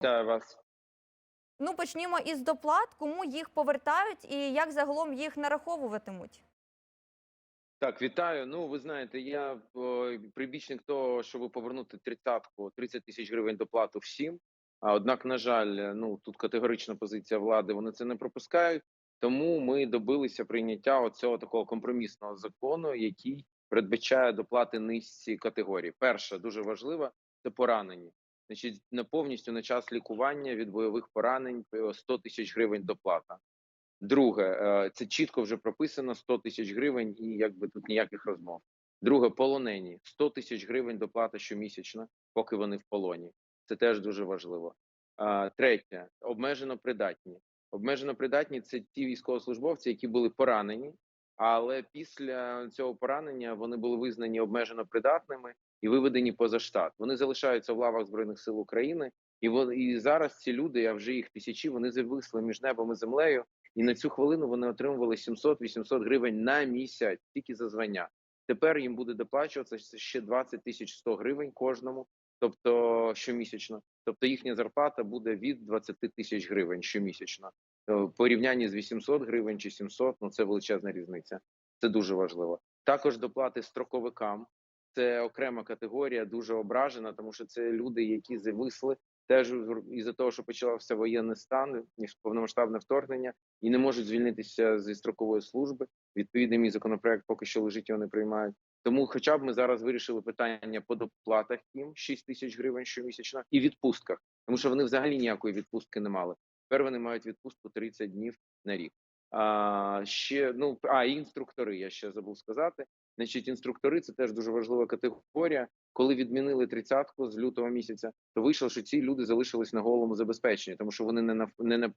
Вітаю вас. Ну, почнімо із доплат. Кому їх повертають і як загалом їх нараховуватимуть? Так, вітаю. Ну, ви знаєте, я прибічник того, щоб повернути тридцятку, 30 тисяч гривень доплату всім. А однак, на жаль, ну тут категорична позиція влади. Вони це не пропускають. Тому ми добилися прийняття оцього такого компромісного закону, який передбачає доплати низці категорій. Перша дуже важлива це поранені. Значить, на повністю на час лікування від бойових поранень е, 100 тисяч гривень доплата. Друге, е, це чітко вже прописано 100 тисяч гривень, і якби тут ніяких розмов. Друге, полонені 100 тисяч гривень доплата щомісячно, поки вони в полоні. Це теж дуже важливо. Третє, обмежено придатні. Обмежено придатні це ті військовослужбовці, які були поранені, але після цього поранення вони були визнані обмежено придатними і виведені поза штат. Вони залишаються в лавах збройних сил України, і вони і зараз ці люди, а вже їх тисячі, вони зависли між небом і землею. І на цю хвилину вони отримували 700-800 гривень на місяць тільки за звання. Тепер їм буде доплачуватися ще 20 тисяч 100 гривень кожному, тобто щомісячно. Тобто їхня зарплата буде від 20 тисяч гривень щомісячно. Е, В порівнянні з 800 гривень чи 700, ну це величезна різниця. Це дуже важливо. Також доплати строковикам. Це окрема категорія, дуже ображена, тому що це люди, які зависли теж із-за того, що почався воєнний стан, ніж повномасштабне вторгнення, і не можуть звільнитися зі строкової служби. Відповідний мій законопроект поки що лежить, його не приймають. Тому, хоча б ми зараз вирішили питання по доплатах їм 6 тисяч гривень щомісячно і відпустках, тому що вони взагалі ніякої відпустки не мали. Тепер вони мають відпустку 30 днів на рік. А ще ну а інструктори. Я ще забув сказати. Значить, інструктори це теж дуже важлива категорія. Коли відмінили тридцятку з лютого місяця, то вийшло, що ці люди залишились на голому забезпеченні, тому що вони не на не на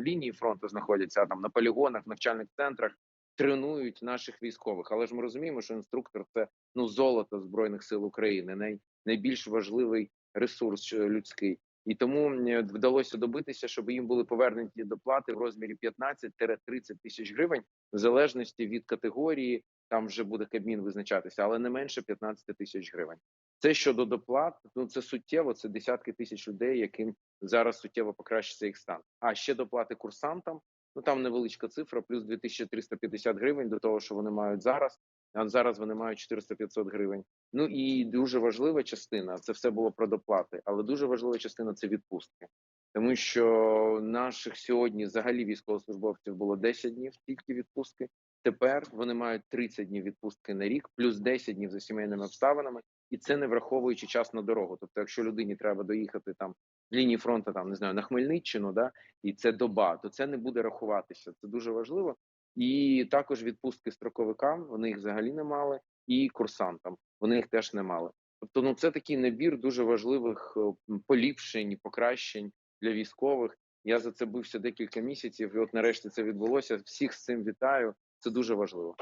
лінії фронту знаходяться, а там на полігонах, навчальних центрах тренують наших військових. Але ж ми розуміємо, що інструктор це ну золото збройних сил України, най, найбільш важливий ресурс е, людський. І тому вдалося добитися, щоб їм були повернені доплати в розмірі 15-30 тисяч гривень, в залежності від категорії. Там вже буде Кабмін визначатися, але не менше 15 тисяч гривень. Це щодо доплат. Ну це суттєво. Це десятки тисяч людей, яким зараз суттєво покращиться їх стан. А ще доплати курсантам. Ну там невеличка цифра, плюс 2350 гривень до того, що вони мають зараз. А зараз вони мають 400-500 гривень. Ну і дуже важлива частина. Це все було про доплати, але дуже важлива частина це відпустки, тому що наших сьогодні взагалі військовослужбовців було 10 днів тільки відпустки. Тепер вони мають 30 днів відпустки на рік, плюс 10 днів за сімейними обставинами, і це не враховуючи час на дорогу. Тобто, якщо людині треба доїхати там з лінії фронту, там не знаю, на Хмельниччину, да і це доба, то це не буде рахуватися. Це дуже важливо. І також відпустки строковикам вони їх взагалі не мали, і курсантам вони їх теж не мали. Тобто, ну це такий набір дуже важливих е, поліпшень, покращень для військових. Я за це бився декілька місяців, і от нарешті це відбулося. Всіх з цим вітаю. Це дуже важливо.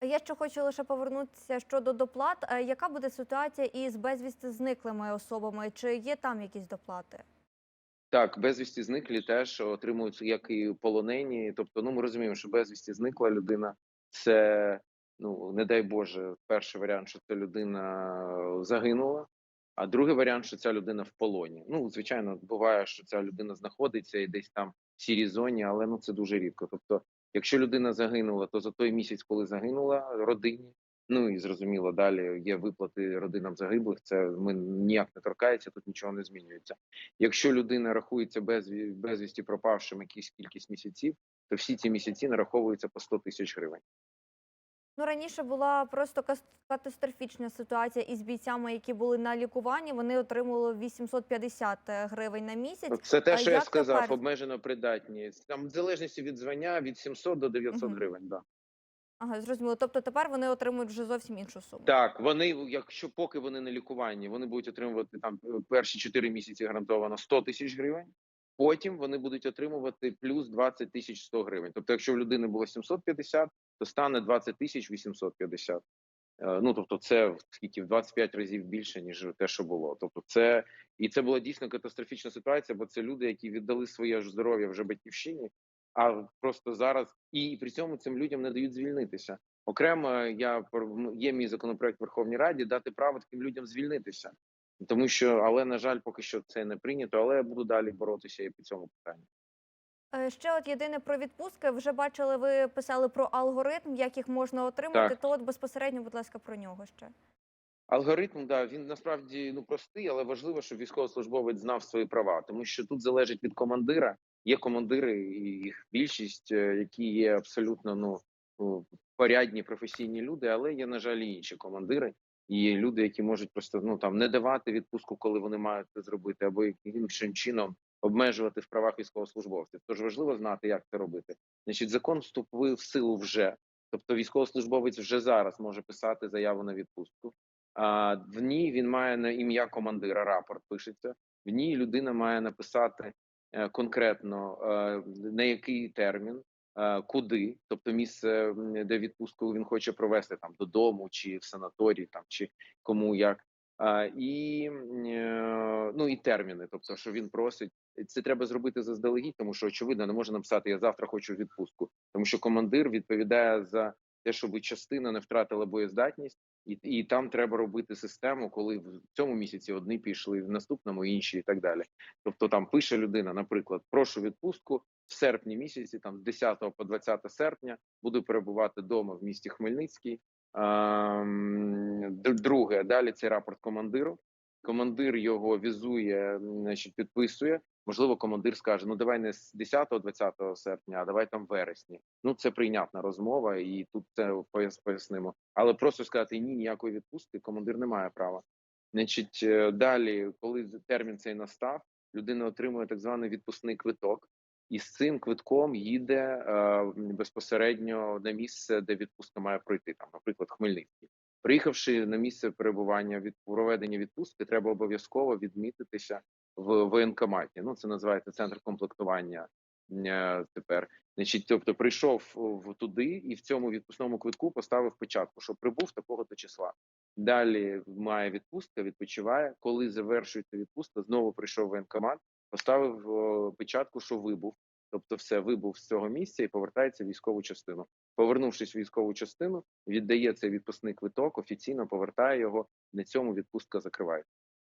Я ще хочу лише повернутися щодо доплат. Е, Яка буде ситуація із безвісти зниклими особами? Чи є там якісь доплати? Так, безвісті зниклі теж отримують як і полонені. Тобто, ну ми розуміємо, що безвісті зникла людина. Це ну не дай Боже, перший варіант, що ця людина загинула. А другий варіант, що ця людина в полоні. Ну, звичайно, буває, що ця людина знаходиться і десь там в сірій зоні, але ну це дуже рідко. Тобто, якщо людина загинула, то за той місяць, коли загинула родині, ну і зрозуміло, далі є виплати родинам загиблих. Це ми ніяк не торкається, тут нічого не змінюється. Якщо людина рахується без безвісті пропавшим якісь кількість місяців, то всі ці місяці нараховуються по 100 тисяч гривень. Ну раніше була просто катастрофічна ситуація із бійцями, які були на лікуванні. Вони отримували 850 гривень на місяць. Це те, А що я сказав, тепер? обмежено придатні. Там в залежності від звання від 700 до 900 Мгм. гривень. Да. Ага, зрозуміло. Тобто тепер вони отримують вже зовсім іншу суму. Так, вони, якщо поки вони на лікуванні, вони будуть отримувати там е, перші 4 місяці гарантовано 100 тисяч гривень. Потім вони будуть отримувати плюс 20 тисяч 100 гривень. Тобто, якщо в людини було 750, то стане 20 тисяч 850. Е, Ну тобто, це скільки в 25 разів більше ніж те, що було. Тобто, це і це була дійсно катастрофічна ситуація, бо це люди, які віддали своє здоров'я вже батьківщині, а просто зараз і при цьому цим людям не дають звільнитися. Окремо, я є мій законопроект в Верховній Раді дати право таким людям звільнитися. Тому що, але на жаль, поки що це не прийнято. Але я буду далі боротися і по цьому питанню. Е, Ще от єдине про відпустки. Вже бачили, ви писали про алгоритм, як їх можна отримати. Так. То от безпосередньо, будь ласка, про нього ще. Алгоритм, да, він насправді ну простий, але важливо, щоб військовослужбовець знав свої права, тому що тут залежить від командира. Є командири, їх більшість, е, які є абсолютно ну ну, порядні професійні люди, але є на жаль і інші командири. І люди, які можуть просто ну там не давати відпустку, коли вони мають це зробити, або іншим чином обмежувати в правах військовослужбовців. Тож важливо знати, як це робити. Значить, закон вступив в силу вже, тобто військовослужбовець вже зараз може писати заяву на відпустку. А в ній він має на ім'я командира. Рапорт пишеться. В ній людина має написати е, конкретно е, на який термін, е, куди, тобто місце, де відпустку він хоче провести там додому, чи в санаторій, там чи кому як. І е, ну і терміни, тобто, що він просить, це треба зробити заздалегідь, тому що очевидно не може написати Я завтра хочу відпустку, тому що командир відповідає за те, щоб частина не втратила боєздатність, і, і там треба робити систему, коли в цьому місяці одні пішли, в наступному інші, і так далі. Тобто там пише людина, наприклад, прошу відпустку в серпні місяці, там з 10 по 20 серпня, буду перебувати вдома в місті Хмельницький. Друге, далі цей рапорт командиру. Командир його візує, значить, підписує. Можливо, командир скаже: ну давай не з 10-20 серпня, а давай там вересні. Ну це прийнятна розмова, і тут це пояс- пояснимо. Але просто сказати ні, ніякої відпустки, командир не має права. Значить, е, далі, коли термін цей настав, людина отримує так званий відпускний квиток, і з цим квитком їде е, безпосередньо на місце, де відпустка має пройти, там, наприклад, Хмельницький. Приїхавши на місце перебування від проведення відпустки, треба обов'язково відмітитися в воєнкоматі. Ну це називається центр комплектування е, тепер. Значить, тобто прийшов в туди і в цьому відпускному квитку поставив печатку, що прибув такого то числа. Далі має відпустка, відпочиває. Коли завершується відпустка, знову прийшов воєнкомат, поставив о, печатку, що вибув. Тобто, все вибув з цього місця і повертається в військову частину. Повернувшись в військову частину, віддає цей відпускний квиток, офіційно повертає його. На цьому відпустка закривається.